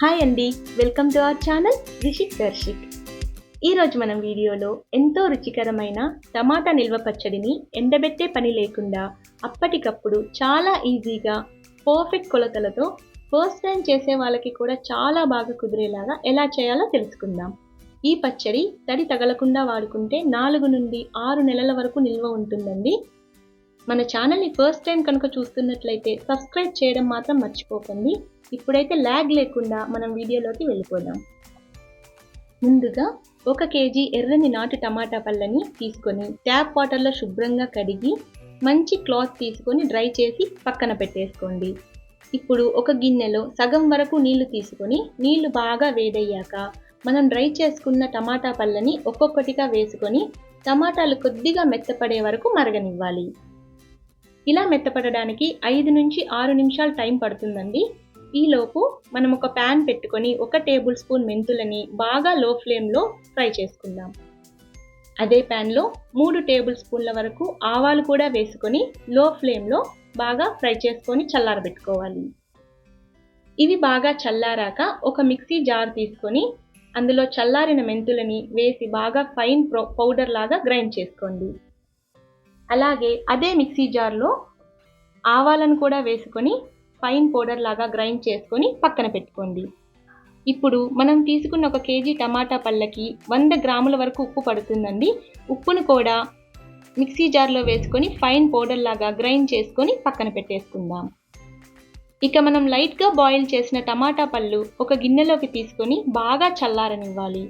Hi అండి. Welcome to our channel Rishik Darshik. ఈరోజు మనం వీడియోలో ఎంతో రుచికరమైన టమాటా నిల్వ పచ్చడిని ఎండబెట్టే పని లేకుండా అప్పటికప్పుడు చాలా ఈజీగా పర్ఫెక్ట్ కొలతలతో ఫస్ట్ టైం చేసే వాళ్ళకి కూడా చాలా బాగా కుదిరేలాగా ఎలా చేయాలో తెలుసుకుందాం. ఈ పచ్చడి తడి తగలకుండా వాడుకుంటే నాలుగు నుండి ఆరు నెలల వరకు నిల్వ ఉంటుందండి. మన ఛానల్ని ఫస్ట్ టైం కనుక చూస్తున్నట్లయితే సబ్స్క్రైబ్ చేయడం మాత్రం మర్చిపోకండి. ఇప్పుడైతే ల్యాగ్ లేకుండా మనం వీడియోలోకి వెళ్ళిపోదాం. ముందుగా ఒక కేజీ ఎర్రని నాటు టమాటా పళ్ళని తీసుకొని ట్యాప్ వాటర్లో శుభ్రంగా కడిగి మంచి క్లాత్ తీసుకొని డ్రై చేసి పక్కన పెట్టేసుకోండి. ఇప్పుడు ఒక గిన్నెలో సగం వరకు నీళ్ళు తీసుకొని నీళ్ళు బాగా వేడయ్యాక మనం డ్రై చేసుకున్న టమాటా పళ్ళని ఒక్కొక్కటిగా వేసుకొని టమాటాలు కొద్దిగా మెత్తపడే వరకు మరగనివ్వాలి. ఇలా మెత్తపడడానికి ఐదు నుంచి ఆరు నిమిషాలు టైం పడుతుందండి. ఈలోపు మనం ఒక ప్యాన్ పెట్టుకొని ఒక టేబుల్ స్పూన్ మెంతులని బాగా లో ఫ్లేమ్లో ఫ్రై చేసుకుందాం. అదే ప్యాన్లో మూడు టేబుల్ స్పూన్ల వరకు ఆవాలు కూడా వేసుకొని లో ఫ్లేమ్లో బాగా ఫ్రై చేసుకొని చల్లారబెట్టుకోవాలి. ఇవి బాగా చల్లారాక ఒక మిక్సీ జార్ తీసుకొని అందులో చల్లారిన మెంతులని వేసి బాగా ఫైన్ పౌడర్ లాగా గ్రైండ్ చేసుకోండి. అలాగే అదే మిక్సీ జార్లో ఆవాలను కూడా వేసుకొని ఫైన్ పౌడర్ లాగా గ్రైండ్ చేసుకొని పక్కన పెట్టుకోండి. ఇప్పుడు మనం తీసుకున్న ఒక కేజీ టమాటా పళ్ళకి వంద గ్రాముల వరకు ఉప్పు పడుతుందండి. ఉప్పును కూడా మిక్సీ జార్లో వేసుకొని ఫైన్ పౌడర్ లాగా గ్రైండ్ చేసుకొని పక్కన పెట్టేసుకుందాం. ఇక మనం లైట్గా బాయిల్ చేసిన టమాటా పళ్ళు ఒక గిన్నెలోకి తీసుకొని బాగా చల్లారనివ్వాలి.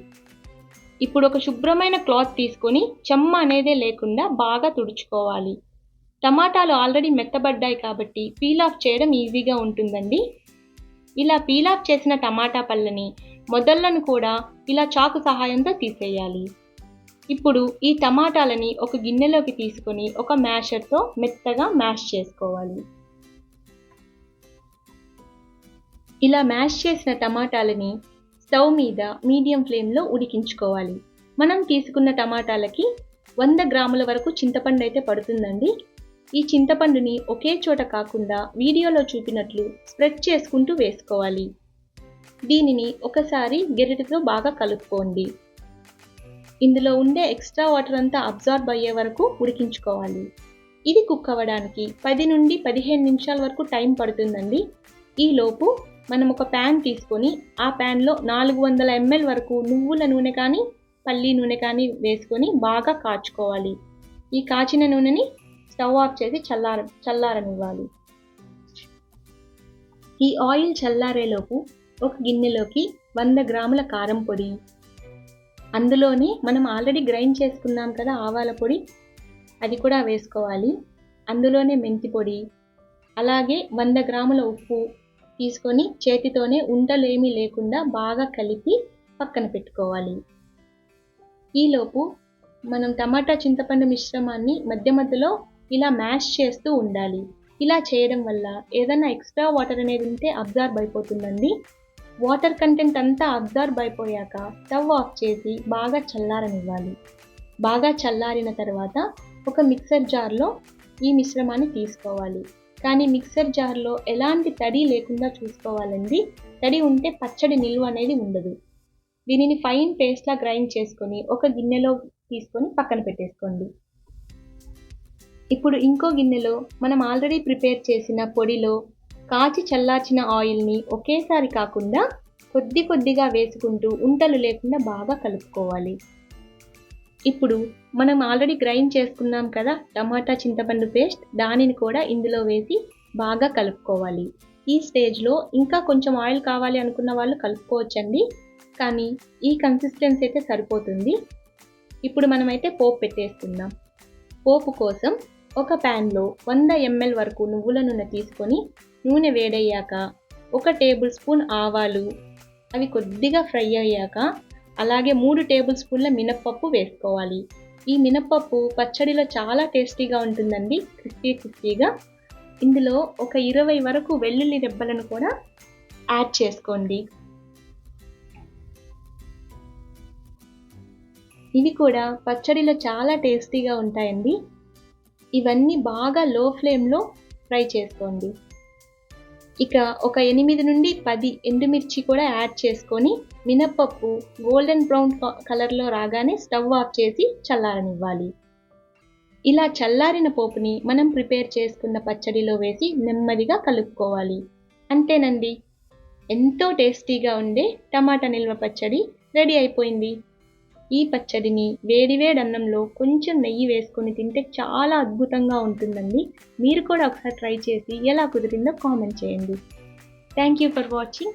ఇప్పుడు ఒక శుభ్రమైన క్లాత్ తీసుకొని చెమ్మ అనేదే లేకుండా బాగా తుడుచుకోవాలి. టమాటాలు ఆల్రెడీ మెత్తబడ్డాయి కాబట్టి పీల్ ఆఫ్ చేయడం ఈజీగా ఉంటుందండి. ఇలా పీల్ ఆఫ్ చేసిన టమాటా పళ్ళని మొదళ్ళను కూడా ఇలా చాకు సహాయంతో తీసేయాలి. ఇప్పుడు ఈ టమాటాలని ఒక గిన్నెలోకి తీసుకొని ఒక మ్యాషర్తో మెత్తగా మ్యాష్ చేసుకోవాలి. ఇలా మ్యాష్ చేసిన టమాటాలని స్టవ్ మీద మీడియం ఫ్లేమ్లో ఉడికించుకోవాలి. మనం తీసుకున్న టమాటాలకి వంద గ్రాముల వరకు చింతపండు అయితే పడుతుందండి. ఈ చింతపండుని ఒకే చోట కాకుండా వీడియోలో చూపినట్లు స్ప్రెడ్ చేసుకుంటూ వేసుకోవాలి. దీనిని ఒకసారి గెరిటతో బాగా కలుపుకోండి. ఇందులో ఉండే ఎక్స్ట్రా వాటర్ అంతా అబ్జార్బ్ అయ్యే వరకు ఉడికించుకోవాలి. ఇది కుక్ అవ్వడానికి పది నుండి పదిహేను నిమిషాల వరకు టైం పడుతుందండి. ఈలోపు మనం ఒక ప్యాన్ తీసుకొని ఆ ప్యాన్లో నాలుగు వందల ఎంఎల్ వరకు నువ్వుల నూనె కానీ పల్లి నూనె కానీ వేసుకొని బాగా కాచుకోవాలి. ఈ కాచిన నూనెని స్టవ్ ఆఫ్ చేసి చల్లార చల్లారనివ్వాలి. ఈ ఆయిల్ చల్లారేలోపు ఒక గిన్నెలోకి వంద గ్రాముల కారం పొడి. అందులోనే మనం ఆల్రెడీ గ్రైండ్ చేసుకున్నాం కదా ఆవాల పొడి అది కూడా వేసుకోవాలి. అందులోనే మెంతి పొడి అలాగే వంద గ్రాముల ఉప్పు తీసుకొని చేతితోనే ఉంటలేమీ లేకుండా బాగా కలిపి పక్కన పెట్టుకోవాలి. ఈలోపు మనం టమాటా చింతపండు మిశ్రమాన్ని మధ్య మధ్యలో ఇలా మ్యాష్ చేస్తూ ఉండాలి. ఇలా చేయడం వల్ల ఏదైనా ఎక్స్ట్రా వాటర్ అనేది ఉంటే అబ్జార్బ్ అయిపోతుందండి. వాటర్ కంటెంట్ అంతా అబ్జార్బ్ అయిపోయాక స్టవ్ ఆఫ్ చేసి బాగా చల్లారనివ్వాలి. బాగా చల్లారిన తర్వాత ఒక మిక్సర్ జార్లో ఈ మిశ్రమాన్ని తీసుకోవాలి. కానీ మిక్సర్ జార్లో ఎలాంటి తడి లేకుండా చూసుకోవాలండి? తడి ఉంటే పచ్చడి నిల్వ అనేది ఉండదు. దీనిని ఫైన్ పేస్ట్లా గ్రైండ్ చేసుకొని ఒక గిన్నెలో తీసుకొని పక్కన పెట్టేసుకోండి. ఇప్పుడు ఇంకో గిన్నెలో మనం ఆల్రెడీ ప్రిపేర్ చేసిన పొడిలో కాచి చల్లార్చిన ఆయిల్ని ఒకేసారి కాకుండా కొద్ది కొద్దిగా వేసుకుంటూ ఉంటలు లేకుండా బాగా కలుపుకోవాలి. ఇప్పుడు మనం ఆల్రెడీ గ్రైండ్ చేసుకున్నాం కదా టమాటా చింతపండు పేస్ట్ దానిని కూడా ఇందులో వేసి బాగా కలుపుకోవాలి. ఈ స్టేజ్లో ఇంకా కొంచెం ఆయిల్ కావాలి అనుకున్న వాళ్ళు కలుపుకోవచ్చండి. కానీ ఈ కన్సిస్టెన్సీ అయితే సరిపోతుంది. ఇప్పుడు మనమైతే పోపు పెట్టేసుకుందాం. పోపు కోసం ఒక ప్యాన్లో వంద ఎంఎల్ వరకు నువ్వుల నూనె తీసుకొని నూనె వేడయ్యాక ఒక టేబుల్ స్పూన్ ఆవాలు అవి కొద్దిగా ఫ్రై అయ్యాక అలాగే మూడు టేబుల్ స్పూన్ల మినప్పప్పు వేసుకోవాలి. ఈ మినప్పప్పు పచ్చడిలో చాలా టేస్టీగా ఉంటుందండి. క్రిస్పీ క్రిస్పీగా. ఇందులో ఒక ఇరవై వరకు వెల్లుల్లి రెబ్బలను కూడా యాడ్ చేసుకోండి. ఇవి కూడా పచ్చడిలో చాలా టేస్టీగా ఉంటాయండి. ఇవన్నీ బాగా లో ఫ్లేమ్లో ఫ్రై చేసుకోండి. ఇక ఒక ఎనిమిది నుండి పది ఎండుమిర్చి కూడా యాడ్ చేసుకొని మినప్పప్పు గోల్డెన్ బ్రౌన్ కలర్లో రాగానే స్టవ్ ఆఫ్ చేసి చల్లారనివ్వాలి. ఇలా చల్లారిన పోపుని మనం ప్రిపేర్ చేసుకున్న పచ్చడిలో వేసి నెమ్మదిగా కలుపుకోవాలి. అంతేనండి. ఎంతో టేస్టీగా ఉండే టమాటా నిల్వ పచ్చడి రెడీ అయిపోయింది. ఈ పచ్చడిని వేడివేడి అన్నంలో కొంచెం నెయ్యి వేసుకొని తింటే చాలా అద్భుతంగా ఉంటుందండి. మీరు కూడా ఒకసారి ట్రై చేసి ఎలా కుదిరిందో కామెంట్ చేయండి. Thank you for watching